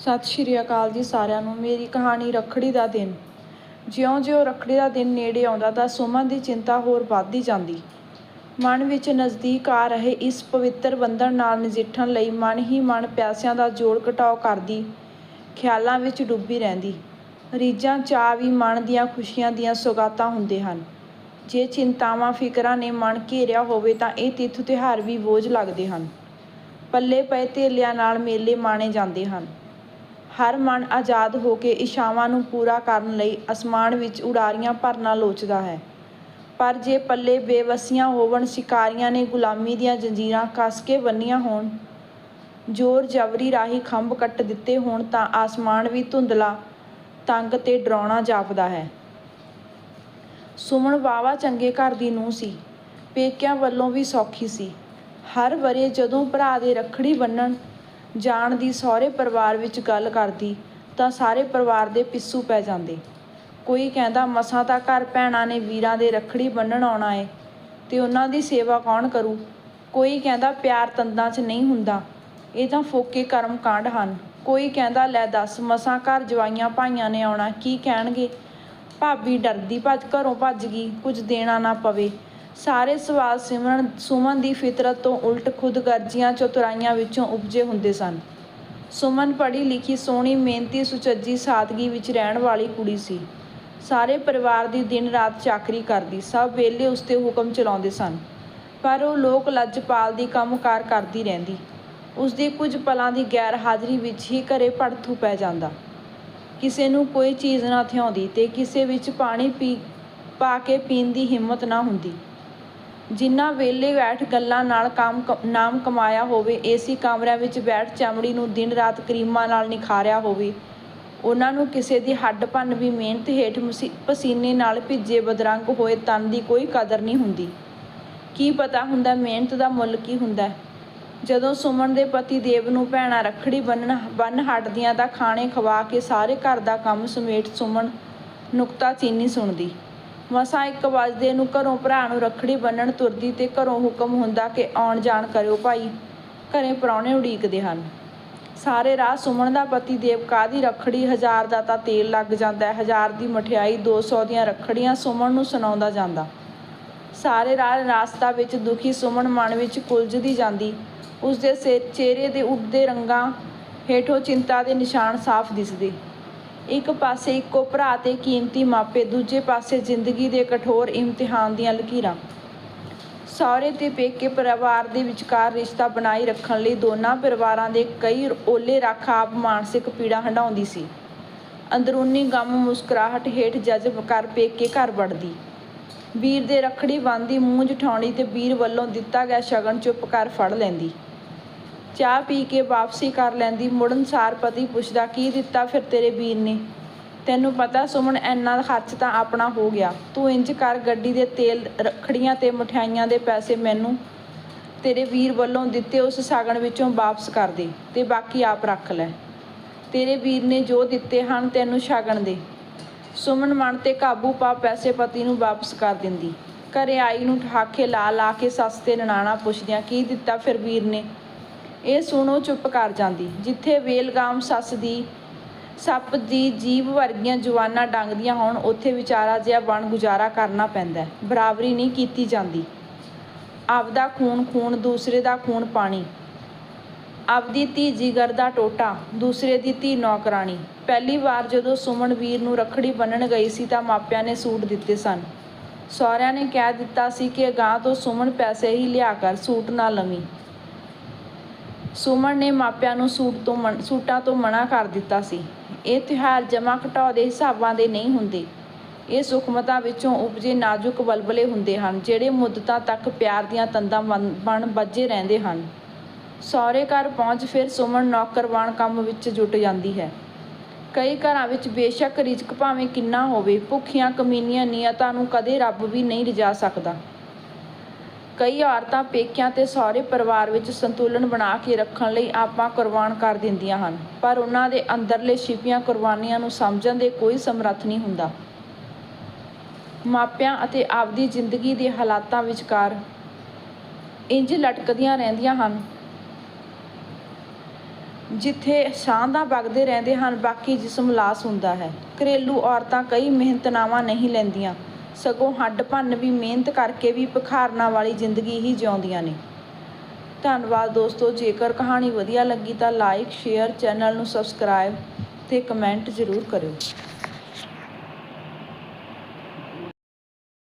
ਸਤਿ ਸ਼੍ਰੀ ਅਕਾਲ ਜੀ ਸਾਰਿਆਂ ਨੂੰ। ਮੇਰੀ ਕਹਾਣੀ ਰੱਖੜੀ ਦਾ ਦਿਨ। ਜਿਉਂ-ਜਿਉਂ ਰੱਖੜੀ ਦਾ ਦਿਨ ਨੇੜੇ ਆਉਂਦਾ ਤਾਂ ਸੁਮਨ ਦੀ ਚਿੰਤਾ ਹੋਰ ਵੱਧਦੀ ਜਾਂਦੀ। ਮਨ ਵਿੱਚ ਨਜ਼ਦੀਕ ਆ ਰਹੇ ਇਸ ਪਵਿੱਤਰ ਬੰਧਨ ਨਾਲ ਨਜਿੱਠਣ ਲਈ ਮਨ ਹੀ ਮਨ ਪਿਆਸਿਆਂ ਦਾ ਜੋੜ ਘਟਾਓ ਕਰਦੀ, ਖਿਆਲਾਂ ਵਿੱਚ ਡੁੱਬੀ ਰਹਿੰਦੀ। ਰੀਝਾਂ ਚਾਅ ਵੀ ਮਨ ਦੀਆਂ ਖੁਸ਼ੀਆਂ ਦੀਆਂ ਸੁਗਾਤਾਂ ਹੁੰਦੇ ਹਨ। ਜੇ ਚਿੰਤਾਵਾਂ, ਫਿਕਰਾਂ ਨੇ ਮਨ ਘੇਰਿਆ ਹੋਵੇ ਤਾਂ ਇਹ ਤਿੱਥ ਤਿਉਹਾਰ ਵੀ ਬੋਝ ਲੱਗਦੇ ਹਨ। ਪੱਲੇ ਪਏ ਧੇਲਿਆਂ ਨਾਲ ਮੇਲੇ ਮਾਣੇ ਜਾਂਦੇ ਹਨ। ਹਰ ਮਨ ਆਜ਼ਾਦ ਹੋ ਕੇ ਇਛਾਵਾਂ ਨੂੰ ਪੂਰਾ ਕਰਨ ਲਈ ਅਸਮਾਨ ਵਿੱਚ ਉਡਾਰੀਆਂ ਭਰਨਾ ਲੋਚਦਾ ਹੈ। ਪਰ ਜੇ ਪੱਲੇ ਬੇਵਸੀਆਂ ਹੋਵਣ, ਸ਼ਿਕਾਰੀਆਂ ਨੇ ਗੁਲਾਮੀ ਦੀਆਂ ਜੰਜੀਰਾਂ ਕੱਸ ਕੇ ਬੰਨੀਆਂ ਹੋਣ, ਜ਼ੋਰ ਜ਼ਬਰੀ ਰਾਹੀਂ ਖੰਭ ਕੱਟ ਦਿੱਤੇ ਹੋਣ ਤਾਂ ਆਸਮਾਨ ਵੀ ਧੁੰਦਲਾ ਤੰਗ ਤੇ ਡਰਾਉਣਾ ਜਾਪਦਾ ਹੈ। ਸੁਮਨ ਵਾਵਾ ਚੰਗੇ ਘਰ ਦੀ ਨੂੰਹ ਸੀ, ਪੇਕਿਆਂ ਵੱਲੋਂ ਵੀ ਸੌਖੀ ਸੀ। ਹਰ ਵਰੇ ਜਦੋਂ ਭਰਾ ਦੇ ਰੱਖੜੀ ਬੰਨਣ ਜਾਣ ਦੀ ਸਹੁਰੇ ਪਰਿਵਾਰ ਵਿੱਚ ਗੱਲ ਕਰਦੀ ਤਾਂ ਸਾਰੇ ਪਰਿਵਾਰ ਦੇ ਪਿੱਸੂ ਪੈ ਜਾਂਦੇ। ਕੋਈ ਕਹਿੰਦਾ, ਮਸਾਂ ਤਾਂ ਘਰ ਭੈਣਾਂ ਨੇ ਵੀਰਾਂ ਦੇ ਰੱਖੜੀ ਬੰਨਣ ਆਉਣਾ ਏ, ਤੇ ਉਹਨਾਂ ਦੀ ਸੇਵਾ ਕੌਣ ਕਰੂ? ਕੋਈ ਕਹਿੰਦਾ, ਪਿਆਰ ਤੰਦਾਂ 'ਚ ਨਹੀਂ ਹੁੰਦਾ, ਇਹ ਤਾਂ ਫੋਕੇ ਕਰਮ ਕਾਂਡ ਹਨ। ਕੋਈ ਕਹਿੰਦਾ, ਲੈ ਦੱਸ, ਮਸਾਂ ਘਰ ਜਵਾਈਆਂ ਭਾਈਆਂ ਨੇ ਆਉਣਾ, ਕੀ ਕਹਿਣਗੇ? ਭਾਬੀ ਡਰਦੀ ਭੱਜ ਘਰੋਂ ਭੱਜ ਗਈ, ਕੁਝ ਦੇਣਾ ਨਾ ਪਵੇ। ਸਾਰੇ ਸਵਾਲ ਸਿਮਰਨ ਸੁਮਨ ਦੀ ਫਿਤਰਤ ਤੋਂ ਉਲਟ ਖੁਦਗਰਜ਼ੀਆਂ ਚਤੁਰਾਈਆਂ ਵਿੱਚੋਂ ਉਪਜੇ ਹੁੰਦੇ ਸਨ। ਸੁਮਨ ਪੜ੍ਹੀ ਲਿਖੀ ਸੋਹਣੀ ਮਿਹਨਤੀ ਸੁਚੱਜੀ ਸਾਦਗੀ ਵਿੱਚ ਰਹਿਣ ਵਾਲੀ ਕੁੜੀ ਸੀ। ਸਾਰੇ ਪਰਿਵਾਰ ਦੀ ਦਿਨ ਰਾਤ ਚਾਕਰੀ ਕਰਦੀ, ਸਭ ਵੇਲੇ ਉਸ ਤੇ ਹੁਕਮ ਚਲਾਉਂਦੇ ਸਨ। ਪਰ ਉਹ ਲੋਕ ਲੱਜਪਾਲ ਦੀ ਕੰਮਕਾਰ ਕਰਦੀ ਰਹਿੰਦੀ। ਉਸ ਦੀ ਕੁਝ ਪਲਾਂ ਦੀ ਗੈਰ ਹਾਜ਼ਰੀ ਵਿੱਚ ਹੀ ਘਰੇ ਭੜਥੂ ਪੈ ਜਾਂਦਾ। ਕਿਸੇ ਨੂੰ ਕੋਈ ਚੀਜ਼ ਨਾ ਥਿਆਉਂਦੀ ਤੇ ਕਿਸੇ ਵਿੱਚ ਪਾਣੀ ਪੀ, ਪਾ ਕੇ ਪੀਣ ਦੀ ਹਿੰਮਤ ਨਾ ਹੁੰਦੀ। ਜਿਨ੍ਹਾਂ ਵੇਲੇ ਬੈਠ ਗੱਲਾਂ ਨਾਲ ਕੰਮ ਕ- ਨਾਮ ਕਮਾਇਆ ਹੋਵੇ, ਏਸੀ ਕਮਰਿਆਂ ਵਿੱਚ ਬੈਠ ਚਮੜੀ ਨੂੰ ਦਿਨ ਰਾਤ ਕਰੀਮਾਂ ਨਾਲ ਨਿਖਾਰਿਆ ਹੋਵੇ। ਉਹਨਾਂ ਨੂੰ ਕਿਸੇ ਦੀ ਹੱਡ ਭੰਨ ਵੀ ਮਿਹਨਤ ਹੇਠ ਮਸੀ- ਪਸੀਨੇ ਨਾਲ ਭਿੱਜੇ ਬਦਰੰਗ ਹੋਏ ਤਨ ਦੀ ਕੋਈ ਕਦਰ ਨਹੀਂ ਹੁੰਦੀ। ਕੀ ਪਤਾ ਹੁੰਦਾ ਮਿਹਨਤ ਦਾ ਮੁੱਲ ਕੀ ਹੁੰਦਾ ਜਦੋਂ ਸੁਮਨ ਦੇ ਪਤੀ ਦੇਵ ਨੂੰ ਭੈਣਾਂ ਰੱਖੜੀ ਬੰਨਣ ਬੰਨ ਹਟਦੀਆਂ ਤਾਂ ਖਾਣੇ ਖਵਾ ਕੇ ਸਾਰੇ ਘਰ ਦਾ ਕੰਮ ਸਮੇਟ ਸੁਮਨ ਨੁਕਤਾ ਚੀਨੀ ਸੁਣਦੀ। ਮਸਾਂ ਇੱਕ ਵਜਦੇ ਨੂੰ ਘਰੋਂ ਭਰਾ ਨੂੰ ਰੱਖੜੀ ਬੰਨਣ ਤੁਰਦੀ ਤੇ ਘਰੋਂ ਹੁਕਮ ਹੁੰਦਾ ਕਿ ਆਉਣ ਜਾਣ ਕਰਿਓ ਭਾਈ, ਘਰੇ ਪ੍ਰਾਹੁਣੇ ਉਡੀਕਦੇ ਹਨ। ਸਾਰੇ ਰਾਹ ਸੁਮਨ ਦਾ ਪਤੀ ਦੇਵ ਕਾਹਦੀ ਰੱਖੜੀ ਹਜ਼ਾਰ ਦਾ ਤਾਂ ਤੇਲ ਲੱਗ ਜਾਂਦਾ ਹੈ, ਹਜ਼ਾਰ ਦੀ ਮਠਿਆਈ 200 ਦੀਆਂ ਰੱਖੜੀਆਂ ਸੁਮਨ ਨੂੰ ਸੁਣਾਉਂਦਾ ਜਾਂਦਾ। ਸਾਰੇ ਰਾਹ ਰਾਸਤਾ ਵਿੱਚ ਦੁਖੀ ਸੁਮਨ ਮਨ ਵਿੱਚ ਕੁਲਝਦੀ ਜਾਂਦੀ। ਉਸ ਦੇ ਚਿਹਰੇ ਦੇ ਉੱਡਦੇ ਰੰਗਾਂ ਹੇਠੋਂ ਚਿੰਤਾ ਦੇ ਨਿਸ਼ਾਨ ਸਾਫ਼ ਦਿਸਦੇ। ਇੱਕ ਪਾਸੇ ਇੱਕੋ ਭਰਾ ਤੇ ਕੀਮਤੀ ਮਾਪੇ, ਦੂਜੇ ਪਾਸੇ ਜ਼ਿੰਦਗੀ ਦੇ ਕਠੋਰ ਇਮਤਿਹਾਨ ਦੀਆਂ ਲਕੀਰਾਂ। ਸਹੁਰੇ ਤੇ ਪੇਕੇ ਪਰਿਵਾਰ ਦੇ ਵਿਚਕਾਰ ਰਿਸ਼ਤਾ ਬਣਾਈ ਰੱਖਣ ਲਈ ਦੋਨਾਂ ਪਰਿਵਾਰਾਂ ਦੇ ਕਈ ਓਲੇ ਰੱਖ ਆਪ ਮਾਨਸਿਕ ਪੀੜਾ ਹੰਢਾਉਂਦੀ ਸੀ। ਅੰਦਰੂਨੀ ਗਮ ਮੁਸਕਰਾਹਟ ਹੇਠ ਜਜ਼ਬ ਕਰ ਪੇਕੇ ਘਰ ਵੜਦੀ। ਵੀਰ ਦੇ ਰੱਖੜੀ ਬੰਦੀ ਮੂੰਹ ਜਠਾਉਣੀ ਤੇ ਵੀਰ ਵੱਲੋਂ ਦਿੱਤਾ ਗਿਆ ਸ਼ਗਨ ਚੁੱਪ ਕਰ ਫੜ ਲੈਂਦੀ। ਚਾਹ ਪੀ ਕੇ ਵਾਪਸੀ ਕਰ ਲੈਂਦੀ। ਮੁੜਨ ਸਾਰ ਪਤੀ ਪੁੱਛਦਾ, ਕੀ ਦਿੱਤਾ ਫਿਰ ਤੇਰੇ ਵੀਰ ਨੇ? ਤੈਨੂੰ ਪਤਾ ਸੁਮਨ, ਐਨਾ ਖਰਚ ਤਾਂ ਆਪਣਾ ਹੋ ਗਿਆ। ਤੂੰ ਇੰਜ ਕਰ, ਗੱਡੀ ਦੇ ਤੇਲ, ਰੱਖੜੀਆਂ ਤੇ ਮਠਿਆਈਆਂ ਦੇ ਪੈਸੇ ਮੈਨੂੰ ਤੇਰੇ ਵੀਰ ਵੱਲੋਂ ਦਿੱਤੇ, ਉਸ ਸਾਗਣ ਵਿੱਚੋਂ ਵਾਪਸ ਕਰ ਦੇ ਤੇ ਬਾਕੀ ਆਪ ਰੱਖ ਲੈ। ਤੇਰੇ ਵੀਰ ਨੇ ਜੋ ਦਿੱਤੇ ਹਨ, ਤੈਨੂੰ ਸ਼ਗਨ ਦੇ। ਸੁਮਨ ਮਨ ਤੇ ਕਾਬੂ ਪਾ ਪੈਸੇ ਪਤੀ ਨੂੰ ਵਾਪਸ ਕਰ ਦਿੰਦੀ। ਘਰੇ ਆਈ ਨੂੰ ਠਾਕੇ ਲਾ ਲਾ ਕੇ ਸੱਸ ਤੇ ਨਨਾਣਾ ਪੁੱਛਦਿਆਂ, ਕੀ ਦਿੱਤਾ ਫਿਰ ਵੀਰ ਨੇ? ਇਹ ਸੁਣੋ, ਚੁੱਪ ਕਰ ਜਾਂਦੀ। ਜਿੱਥੇ ਵੇਲਗਾਮ ਸੱਸ ਦੀ, ਸੱਪ ਦੀ ਜੀਭ ਵਰਗੀਆਂ ਜਵਾਨਾਂ ਡੰਗਦੀਆਂ ਹੋਣ, ਉੱਥੇ ਵਿਚਾਰਾ ਜਿਹਾ ਬਣ ਗੁਜ਼ਾਰਾ ਕਰਨਾ ਪੈਂਦਾ ਬਰਾਬਰੀ ਨਹੀਂ ਕੀਤੀ ਜਾਂਦੀ। ਆਪਦਾ ਖੂਨ ਖੂਨ, ਦੂਸਰੇ ਦਾ ਖੂਨ ਪਾਣੀ। ਆਪਦੀ ਧੀ ਜਿਗਰ ਦਾ ਟੋਟਾ, ਦੂਸਰੇ ਦੀ ਧੀ ਨੌਕਰਾਣੀ। ਪਹਿਲੀ ਵਾਰ ਜਦੋਂ ਸੁਮਨ ਵੀਰ ਨੂੰ ਰੱਖੜੀ ਬੰਨਣ ਗਈ ਸੀ ਤਾਂ ਮਾਪਿਆਂ ਨੇ ਸੂਟ ਦਿੱਤੇ ਸਨ। ਸਹੁਰਿਆਂ ਨੇ ਕਹਿ ਦਿੱਤਾ ਸੀ ਕਿ ਅਗਾਂਹ ਤੋਂ ਸੁਮਨ ਪੈਸੇ ਹੀ ਲਿਆ ਕਰ, ਸੂਟ ਨਾ ਲਵੀਂ। ਸੁਮਨ ਨੇ ਮਾਪਿਆਂ ਨੂੰ ਸੂਟ ਤੋਂ ਮਨ- ਸੂਟਾਂ ਤੋਂ ਮਨਾ ਕਰ ਦਿੱਤਾ ਸੀ। ਇਹ ਤਿਉਹਾਰ ਜਮਾ ਘਟਾਓ ਦੇ ਹਿਸਾਬਾਂ ਦੇ ਨਹੀਂ ਹੁੰਦੇ। ਇਹ ਸੁਖਮਤਾਂ ਵਿੱਚੋਂ ਉਪਜੇ ਨਾਜ਼ੁਕ ਬਲਬਲੇ ਹੁੰਦੇ ਹਨ, ਜਿਹੜੇ ਮੁੱਦਤਾਂ ਤੱਕ ਪਿਆਰ ਦੀਆਂ ਤੰਦਾਂ ਬਣ ਬਣ ਬੱਝੇ ਰਹਿੰਦੇ ਹਨ। ਸਹੁਰੇ ਘਰ ਪਹੁੰਚ ਫਿਰ ਸੁਮਨ ਨੌਕਰਵਾਨ ਕੰਮ ਵਿੱਚ ਜੁਟ ਜਾਂਦੀ ਹੈ। ਕਈ ਘਰਾਂ ਵਿੱਚ ਬੇਸ਼ੱਕ ਰਿਜ਼ਕ ਭਾਵੇਂ ਕਿੰਨਾ ਹੋਵੇ, ਭੁੱਖੀਆਂ ਕਮੀਨੀਆਂ ਨੀਅਤਾਂ ਨੂੰ ਕਦੇ ਰੱਬ ਵੀ ਨਹੀਂ ਰਜਾ ਸਕਦਾ। ਕਈ ਔਰਤਾਂ ਪੇਕਿਆਂ ਤੇ ਸਹੁਰੇ ਪਰਿਵਾਰ ਵਿੱਚ ਸੰਤੁਲਨ ਬਣਾ ਕੇ ਰੱਖਣ ਲਈ ਆਪਾਂ ਕੁਰਬਾਨ ਕਰ ਦਿੰਦੀਆਂ ਹਨ, ਪਰ ਉਹਨਾਂ ਦੇ ਅੰਦਰਲੇ ਛਿਪੀਆਂ ਕੁਰਬਾਨੀਆਂ ਨੂੰ ਸਮਝਣ ਦੇ ਕੋਈ ਸਮਰੱਥ ਨਹੀਂ ਹੁੰਦਾ। ਮਾਪਿਆਂ ਅਤੇ ਆਪਦੀ ਜ਼ਿੰਦਗੀ ਦੇ ਹਾਲਾਤਾਂ ਵਿਚਕਾਰ ਇੰਜ ਲਟਕਦੀਆਂ ਰਹਿੰਦੀਆਂ ਹਨ, ਜਿੱਥੇ ਸਾਂਦਾਂ ਵਗਦੇ ਰਹਿੰਦੇ ਹਨ, ਬਾਕੀ ਜਿਸਮ ਲਾਸ ਹੁੰਦਾ ਹੈ। ਘਰੇਲੂ ਔਰਤਾਂ ਕਈ ਮਿਹਨਤਨਾਵਾਂ ਨਹੀਂ ਲੈਂਦੀਆਂ। ਸਗੋਂ ਹੱਡ ਭੰਨ ਵੀ, ਮਿਹਨਤ ਕਰਕੇ ਵੀ ਭਿਖਾਰਨਾਂ ਵਾਲੀ ਜ਼ਿੰਦਗੀ ਹੀ ਜਿਉਂਦੀਆਂ ਨੇ। ਧੰਨਵਾਦ ਦੋਸਤੋ, ਜੇਕਰ ਕਹਾਣੀ ਵਧੀਆ ਲੱਗੀ ਤਾਂ ਲਾਈਕ, ਸ਼ੇਅਰ, ਚੈਨਲ ਨੂੰ ਸਬਸਕ੍ਰਾਈਬ ਤੇ ਕਮੈਂਟ ਜ਼ਰੂਰ ਕਰਿਓ।